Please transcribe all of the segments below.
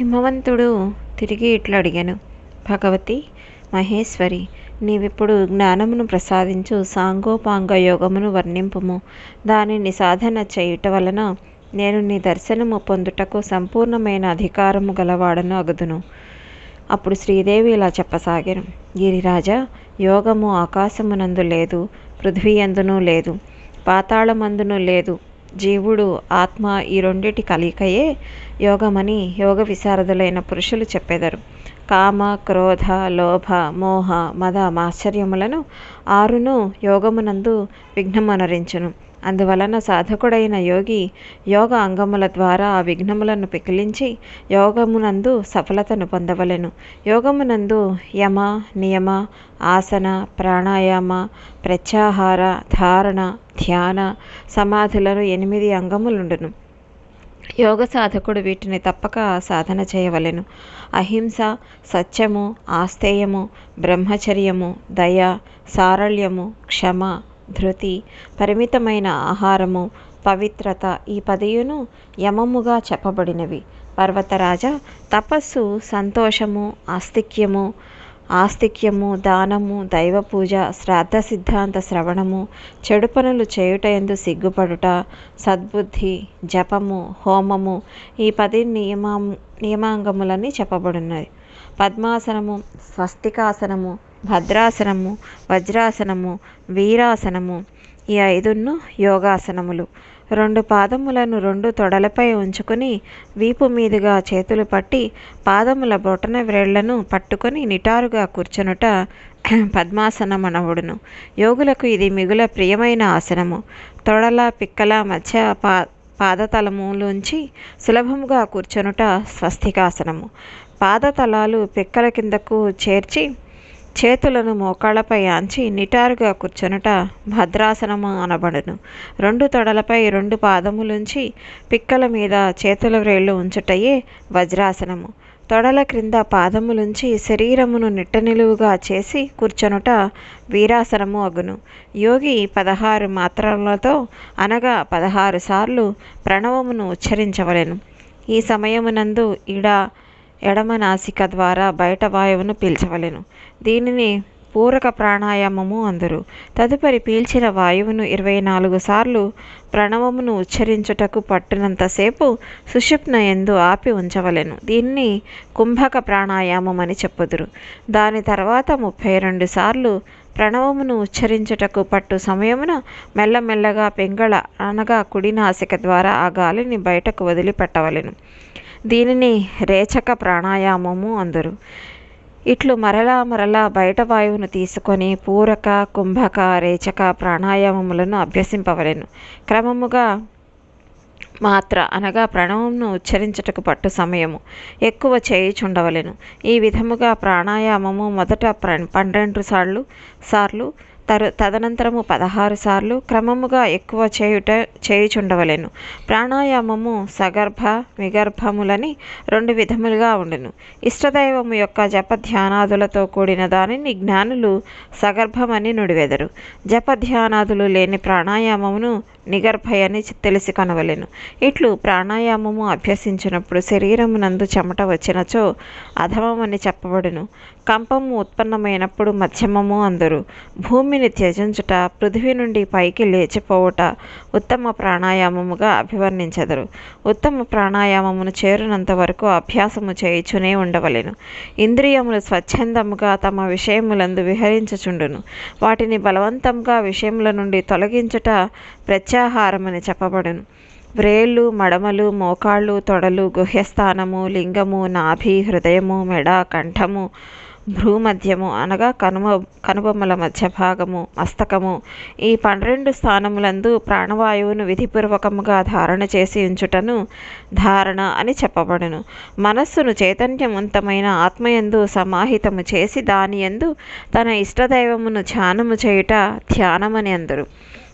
హిమవంతుడు తిరిగి ఇట్లా అడిగాను. భగవతి మహేశ్వరి నీవిప్పుడు జ్ఞానమును ప్రసాదించు సాంగోపాంగ యోగమును వర్ణింపుము. దానిని సాధన చేయుట వలన నేను నీ దర్శనము పొందుటకు సంపూర్ణమైన అధికారము గలవాడను అగుదును. అప్పుడు శ్రీదేవి ఇలా చెప్పసాగాను. గిరిరాజా యోగము ఆకాశమునందు లేదు పృథ్వీయందునూ లేదు పాతాళమందునూ లేదు జీవుడు ఆత్మ ఈ రెండిటి కలయికయే యోగమని యోగ విశారదులైన పురుషులు చెప్పెదరు. కామ క్రోధ లోభ మోహ మద మాశ్చర్యములను ఆరును యోగమునందు విఘ్నమనరించును. అందువలన సాధకుడైన యోగి యోగ అంగముల ద్వారా ఆ విఘ్నములను పికిలించి యోగమునందు సఫలతను పొందవలెను. యోగమునందు యమ నియమ ఆసన ప్రాణాయామ ప్రత్యాహార ధారణ ధ్యాన సమాధులను ఎనిమిది అంగములుండును. యోగ సాధకుడు వీటిని తప్పక సాధన చేయవలెను. అహింస సత్యము ఆస్తేయము బ్రహ్మచర్యము దయ సారళ్యము క్షమ ధృతి పరిమితమైన ఆహారము పవిత్రత ఈ పదయును యమముగా చెప్పబడినవి. పర్వతరాజ తపస్సు సంతోషము ఆస్తిక్యము ఆస్తిక్యము దానము దైవ పూజ శ్రాద్ధ సిద్ధాంత శ్రవణము చెడు పనులు చేయుట ఎందు సిగ్గుపడుట సద్బుద్ధి జపము హోమము ఈ పది నియమా నియమాంగములని చెప్పబడినవి. పద్మాసనము స్వస్తికాసనము భద్రాసనము వజ్రాసనము వీరాసనము ఈ ఐదును యోగాసనములు. రెండు పాదములను రెండు తొడలపై ఉంచుకొని వీపు మీదుగా చేతులు పట్టి పాదముల బొటన వ్రేళ్ళను పట్టుకొని నిటారుగా కూర్చొనుట పద్మాసనమనవుడును. యోగులకు ఇది మిగుల ప్రియమైన ఆసనము. తొడల పిక్కల మధ్య పా పాదతలములోంచి సులభముగా కూర్చొనుట స్వస్తికాసనము. పాదతలాలు పిక్కల కిందకు చేర్చి చేతులను మోకాళ్ళపై ఆంచి నిటారుగా కూర్చొనుట భద్రాసనము అనబడును. రెండు తొడలపై రెండు పాదములుంచి పిక్కల మీద చేతుల వ్రేళ్ళు ఉంచుటయే వజ్రాసనము. తొడల క్రింద పాదములుంచి శరీరమును నిట్ట నిలువుగా చేసి కూర్చొనుట వీరాసనము అగును. యోగి పదహారు మాత్రలతో అనగా పదహారు సార్లు ప్రణవమును ఉచ్చరించవలెను. ఈ సమయమునందు ఇడ ఎడమ నాసిక ద్వారా బయట వాయువును పీల్చవలెను. దీనిని పూరక ప్రాణాయామము అందరు. తదుపరి పీల్చిన వాయువును ఇరవై నాలుగు సార్లు ప్రణవమును ఉచ్చరించుటకు పట్టినంతసేపు సుషుప్న ఎందు ఆపి ఉంచవలెను. దీన్ని కుంభక ప్రాణాయామం అని చెప్పుదురు. దాని తర్వాత ముప్పై రెండు సార్లు ప్రణవమును ఉచ్చరించుటకు పట్టు సమయమున మెల్లమెల్లగా పెంగళ అనగా కుడి నాసిక ద్వారా ఆ గాలిని బయటకు వదిలిపెట్టవలెను. దీనిని రేచక ప్రాణాయామము అందరు. ఇట్లు మరలా మరలా బయట వాయువును తీసుకొని పూరక కుంభక రేచక ప్రాణాయామములను అభ్యసింపవలెను. క్రమముగా మాత్ర అనగా ప్రణవంను ఉచ్చరించుటకు పట్టు సమయము ఎక్కువ చేయుచుండవలెను. ఈ విధముగా ప్రాణాయామము మొదట ప్ర పన్నెండు సార్లు సార్లు తరు తదనంతరము పదహారు సార్లు క్రమముగా ఎక్కువ చేయుట చేయుచుండవలెను. ప్రాణాయామము సగర్భ విగర్భములని రెండు విధములుగా ఉండును. ఇష్టదైవము యొక్క జప ధ్యానాదులతో కూడిన దానిని జ్ఞానులు సగర్భమని నుడివెదరు. జప ధ్యానాదులు లేని ప్రాణాయామమును నిగర్భయని తెలిసి కనవలెను. ఇట్లు ప్రాణాయామము అభ్యసించినప్పుడు శరీరమునందు చెమట వచ్చినచో అధమమని చెప్పబడును. కంపము ఉత్పన్నమైనప్పుడు మధ్యమము అందరు. భూమిని త్యజించుట పృథ్వీ నుండి పైకి లేచిపోవుట ఉత్తమ ప్రాణాయామముగా అభివర్ణించెదరు. ఉత్తమ ప్రాణాయామమును చేరినంత వరకు అభ్యాసము చేయుచునే ఉండవలెను. ఇంద్రియములు స్వచ్ఛందముగా తమ విషయములందు విహరించుచుండును. వాటిని బలవంతంగా విషయముల నుండి తొలగించుట ప్రత్యాహారమని చెప్పబడును. వ్రేళ్ళు మడమలు మోకాళ్ళు తొడలు గుహ్యస్థానము లింగము నాభి హృదయము మెడ కంఠము భ్రూమధ్యము అనగా కనుమ కనుబొమ్మల మధ్య భాగము మస్తకము. ఈ పన్నెండు స్థానములందు ప్రాణవాయువును విధిపూర్వకముగా ధారణ చేసి ఉంచుటను ధారణ అని చెప్పబడును. మనస్సును చైతన్యవంతమైన ఆత్మయందు సమాహితము చేసి దాని యందు తన ఇష్టదైవమును ధ్యానము చేయుట ధ్యానమని అందరు.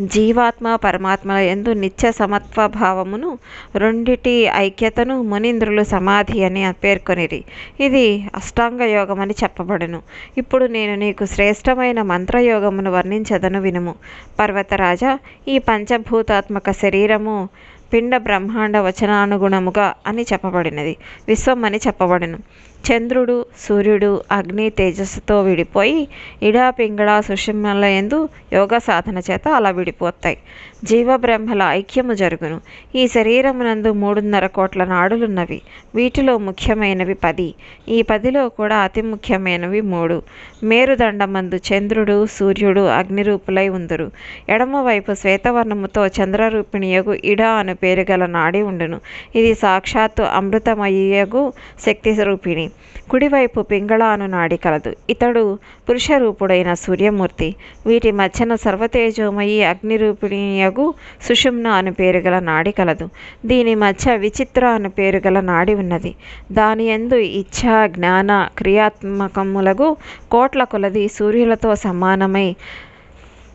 జీవాత్మ పరమాత్మల ఎందు నిత్య సమత్వ భావమును రెండిటి ఐక్యతను మునీంద్రులు సమాధి అని పేర్కొనిరి. ఇది అష్టాంగ యోగం అని చెప్పబడును. ఇప్పుడు నేను నీకు శ్రేష్టమైన మంత్రయోగమును వర్ణించదను వినుము. పర్వతరాజా ఈ పంచభూతాత్మక శరీరము పిండ బ్రహ్మాండ వచనానుగుణముగా అని చెప్పబడినది. విశ్వం అని చెప్పబడిను. చంద్రుడు సూర్యుడు అగ్ని తేజస్సుతో విడిపోయి ఇడా పింగళ సుషుమ్నల ఎందు యోగ సాధన చేత అలా విడిపోతాయి. జీవబ్రహ్మల ఐక్యము జరుగును. ఈ శరీరమునందు మూడున్నర కోట్ల నాడులున్నవి. వీటిలో ముఖ్యమైనవి పది. ఈ పదిలో కూడా అతి ముఖ్యమైనవి మూడు. మేరుదండమందు చంద్రుడు సూర్యుడు అగ్నిరూపులై ఉందురు. ఎడమవైపు శ్వేతవర్ణముతో చంద్రరూపిణియగు ఇడా అను పేరు గల నాడి ఉండును. ఇది సాక్షాత్తు అమృతమయ్యగు శక్తి రూపిణి కుడివైపు పింగళాను నాడి కలదు. ఇతడు పురుష రూపుడైన సూర్యమూర్తి. వీటి మధ్యన సర్వతేజోమయి అగ్నిరూపిణియగు సుషుమ్న అను పేరు గల నాడి కలదు. దీని మధ్య విచిత్ర అను పేరు గల నాడి ఉన్నది. దాని యందు ఇచ్ఛ జ్ఞాన క్రియాత్మకములగు కోట్ల కొలది సూర్యులతో సమానమై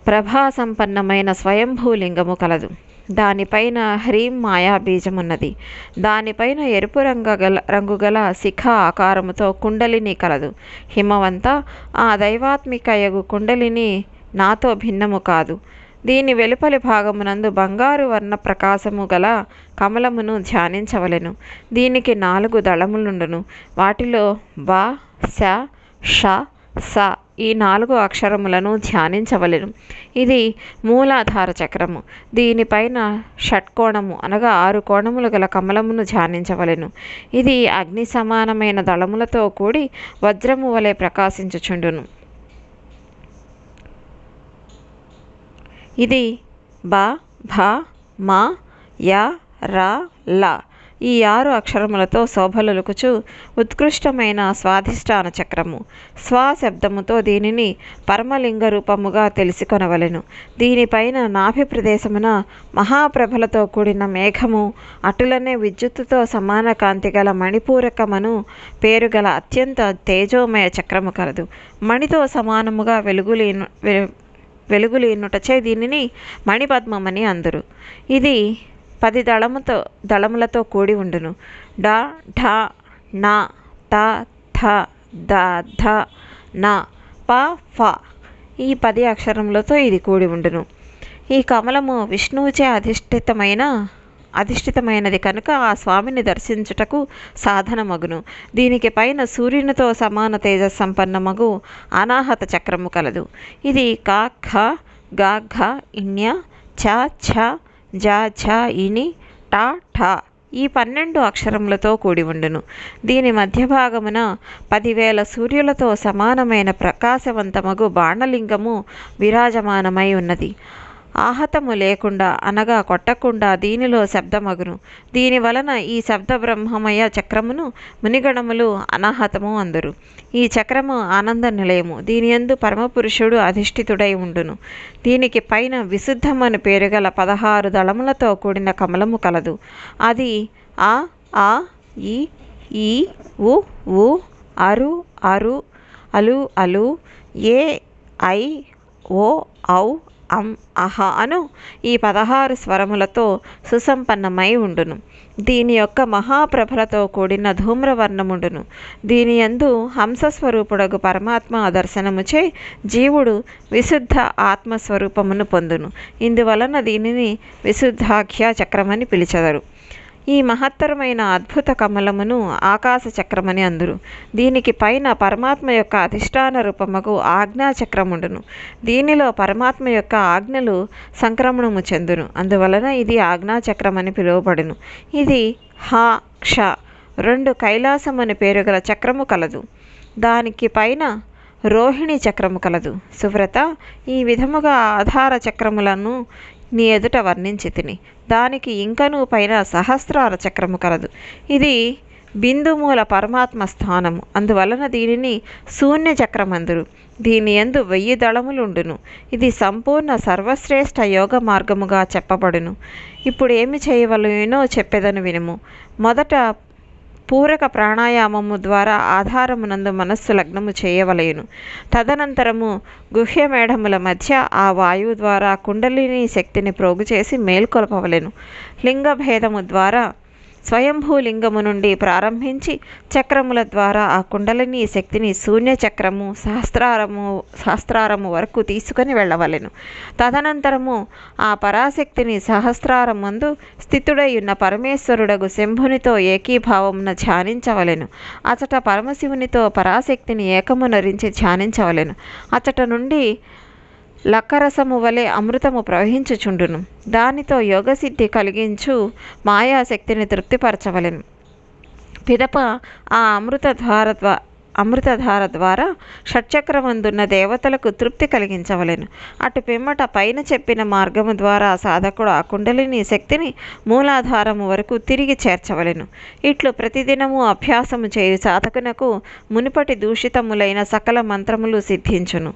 ప్రభాసంపన్నమైన స్వయంభూలింగము కలదు. దానిపైన హ్రీం మాయాబీజం ఉన్నది దానిపైన ఎరుపు రంగు గల రంగు గల శిఖ ఆకారముతో కుండలిని కలదు. హిమవంత ఆ దైవాత్మికయగు కుండలిని నాతో భిన్నము కాదు. దీని వెలుపలి భాగమునందు బంగారు వర్ణ ప్రకాశము గల కమలమును ధ్యానించవలెను. దీనికి నాలుగు దళములుండును. వాటిలో బ శ ష స ఈ నాలుగు అక్షరములను ధ్యానించవలెను. ఇది మూలాధార చక్రము. దీనిపైన షట్కోణము అనగా ఆరు కోణములు గల కమలమును ధ్యానించవలెను. ఇది అగ్ని సమానమైన దళములతో కూడి వజ్రము వలె ప్రకాశించుచుండును. ఇది బ భ మ య ర ల. ఈ ఆరు అక్షరములతో శోభలొలుకుచు ఉత్కృష్టమైన స్వాధిష్టాన చక్రము. స్వ శబ్దముతో దీనిని పరమలింగ రూపముగా తెలుసుకొనవలెను. దీనిపైన నాభి ప్రదేశమున మహాప్రభలతో కూడిన మేఘము అటులనే విద్యుత్తుతో సమాన కాంతి గల మణిపూరకమను పేరు గల అత్యంత తేజోమయ చక్రము కలదు. మణితో సమానముగా వెలుగులీను వెలుగులీనుటచే దీనిని మణిపద్మమని అందరు. ఇది పది దళముతో దళములతో కూడి ఉండును. డ ఢ న త థ ద ధ న ప ఫ ఈ పది అక్షరములతో ఇది కూడి ఉండును. ఈ కమలము విష్ణువుచే అధిష్ఠితమైన అధిష్ఠితమైనది కనుక ఆ స్వామిని దర్శించుటకు సాధనమగును. దీనికి పైన సూర్యునితో సమాన తేజ సంపన్నమగు అనాహత చక్రము కలదు. ఇది కా ఖ గా ఘ ఇణ్య చ ఛ జ ఛ ఇని టా ఠ ఈ పన్నెండు అక్షరములతో కూడి ఉండును. దీని మధ్య భాగమున పదివేల సూర్యులతో సమానమైన ప్రకాశవంతమగు బాణలింగము విరాజమానమై ఉన్నది. ఆహతము లేకుండా అనగా కొట్టకుండా దీనిలో శబ్దమగును. దీని వలన ఈ శబ్ద బ్రహ్మమయ చక్రమును మునిగణములు అనాహతము అందరు. ఈ చక్రము ఆనంద నిలయము. దీని యందు పరమపురుషుడు అధిష్ఠితుడై ఉండును. దీనికి పైన విశుద్ధమని పేరు గల పదహారు దళములతో కూడిన కమలము కలదు. అది ఆ ఆ ఈ ఈ ఉ ఉ అరు అరు అలు అలు ఏ ఐ ఓ ఔ అం అహ అను ఈ పదహారు స్వరములతో సుసంపన్నమై ఉండును. దీని యొక్క మహాప్రభలతో కూడిన ధూమ్రవర్ణముండును. దీని యందు హంసస్వరూపుడగు పరమాత్మ దర్శనముచే జీవుడు విశుద్ధ ఆత్మస్వరూపమును పొందును. ఇందువలన దీనిని విశుద్ధాఖ్య చక్రమని పిలిచెదరు. ఈ మహత్తరమైన అద్భుత కమలమును ఆకాశ చక్రమని అందురు. దీనికి పైన పరమాత్మ యొక్క అధిష్టాన రూపముకు ఆజ్ఞా చక్రముండును. దీనిలో పరమాత్మ యొక్క ఆజ్ఞలు సంక్రమణము చెందును. అందువలన ఇది ఆజ్ఞా చక్రమని పిలువబడును. ఇది హ క్ష రెండు కైలాసం అని పేరు గల చక్రము కలదు. దానికి పైన రోహిణి చక్రము కలదు. సువ్రత ఈ విధముగా ఆధార చక్రములను నీ ఎదుట వర్ణించి తిని. దానికి ఇంకనూ పైన సహస్రార చక్రము కలదు. ఇది బిందుమూల పరమాత్మ స్థానము. అందువలన దీనిని శూన్య చక్రమందురు. దీని యందు వెయ్యి దళములుండును. ఇది సంపూర్ణ సర్వశ్రేష్ఠ యోగ మార్గముగా చెప్పబడును. ఇప్పుడు ఏమి చేయవలనో చెప్పేదను వినుము. మొదట పూరక ప్రాణాయామము ద్వారా ఆధారమునందు మనస్సు లగ్నము చేయవలేను. తదనంతరము గుహ్యమేఢముల మధ్య ఆ వాయువు ద్వారా కుండలిని శక్తిని ప్రోగు చేసి మేల్కొల్పవలెను. లింగ భేదము ద్వారా స్వయంభూలింగము నుండి ప్రారంభించి చక్రముల ద్వారా ఆ కుండలిని శక్తిని శూన్య చక్రము సహస్రారము సహస్రారము వరకు తీసుకుని వెళ్ళవలెను. తదనంతరము ఆ పరాశక్తిని సహస్రారమందు స్థితుడై ఉన్న పరమేశ్వరుడగు శంభునితో ఏకీభావమున ధ్యానించవలెను. అచట పరమశివునితో పరాశక్తిని ఏకమునరించి ధ్యానించవలెను. అచట నుండి లక్కరసము వలె అమృతము ప్రవహించుచుండును. దానితో యోగసిద్ధి కలిగించు మాయాశక్తిని తృప్తిపరచవలెను. పిదప ఆ అమృతధార ద్వా అమృతధార ద్వారా షట్చక్రమందున్న దేవతలకు తృప్తి కలిగించవలెను. అటు పిమ్మట పైన చెప్పిన మార్గము ద్వారా సాధకుడు ఆ కుండలిని శక్తిని మూలాధారము వరకు తిరిగి చేర్చవలెను. ఇట్లు ప్రతిదినము అభ్యాసము చేయు సాధకునకు మునుపటి దూషితములైన సకల మంత్రములు సిద్ధించును.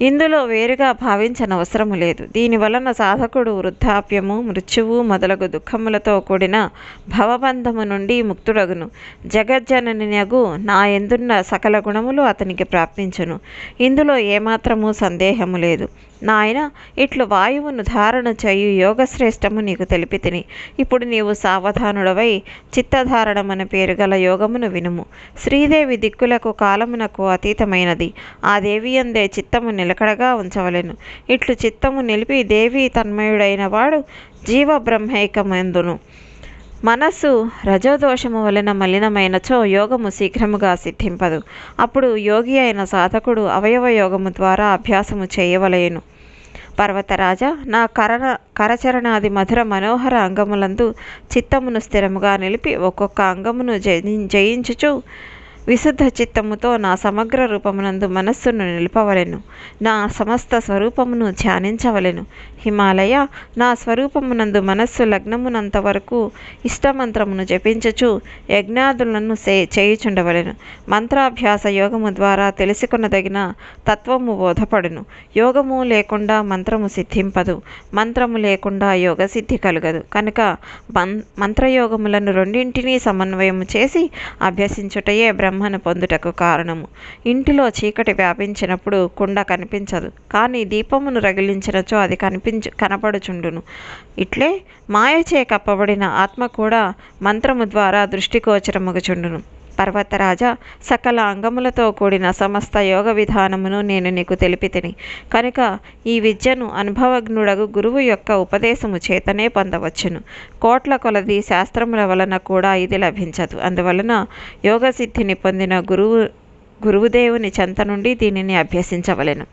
ఇందులో వేరుగా భావించనవసరము లేదు. దీని వలన సాధకుడు వృద్ధాప్యము మృత్యువు మొదలగు దుఃఖములతో కూడిన భవబంధము నుండి ముక్తుడగును. జగజ్జననియగు నా ఎందున్న సకల గుణములు అతనికి ప్రాప్తించును. ఇందులో ఏమాత్రము సందేహము లేదు. నాయన ఇట్లు వాయువును ధారణ చేయు యోగశ్రేష్టము నీకు తెలిపి తిని ఇప్పుడు నీవు సావధానుడవై చిత్తధారణమన పేరు గల యోగమును వినుము. శ్రీదేవి దిక్కులకు కాలమునకు అతీతమైనది. ఆ దేవి అందే చిత్తము నిలకడగా ఉంచవలెను. ఇట్లు చిత్తము నిలిపి దేవి తన్మయుడైన వాడు జీవబ్రహ్మైకమందును మనస్సు రజోదోషము వలన మలినమైనచో యోగము శీఘ్రముగా సిద్ధింపదు. అప్పుడు యోగి అయిన సాధకుడు అవయవ యోగము ద్వారా అభ్యాసము చేయవలేను. పర్వతరాజా నా కరణ కరచరణాది మధుర మనోహర అంగములందు చిత్తమును స్థిరముగా నిలిపి ఒక్కొక్క అంగమును జయి జయించుచు విశుద్ధ చిత్తముతో నా సమగ్ర రూపమునందు మనస్సును నిలపవలెను. నా సమస్త స్వరూపమును ధ్యానించవలెను. హిమాలయ నా స్వరూపమునందు మనస్సు లగ్నమునంత వరకు ఇష్టమంత్రమును జపించుచు యజ్ఞాదులను సే చేయుచుండవలెను. మంత్రాభ్యాస యోగము ద్వారా తెలుసుకొనదగిన తత్వము బోధపడును. యోగము లేకుండా మంత్రము సిద్ధింపదు. మంత్రము లేకుండా యోగ సిద్ధి కలుగదు. కనుక మం మంత్రయోగములను రెండింటినీ సమన్వయము చేసి అభ్యసించుటయే బ్రహ్మ బ్రహ్మను పొందుటకు కారణము. ఇంటిలో చీకటి వ్యాపించినప్పుడు కుండ కనిపించదు కానీ దీపమును రగిలించినచో అది కనిపించు కనపడుచుండును. ఇట్లే మాయచే కప్పబడిన ఆత్మ కూడా మంత్రము ద్వారా దృష్టిగోచరముగుచుండును. పర్వతరాజా సకల అంగములతో కూడిన సమస్త యోగ విధానమును నేను నీకు తెలిపితిని. కనుక ఈ విద్యను అనుభవజ్ఞుడగు గురువు యొక్క ఉపదేశము చేతనే పొందవచ్చును. కోట్ల కొలది శాస్త్రముల వలన కూడా ఇది లభించదు. అందువలన యోగసిద్ధిని పొందిన గురువు గురువుదేవుని చెంత నుండి దీనిని అభ్యసించవలెను.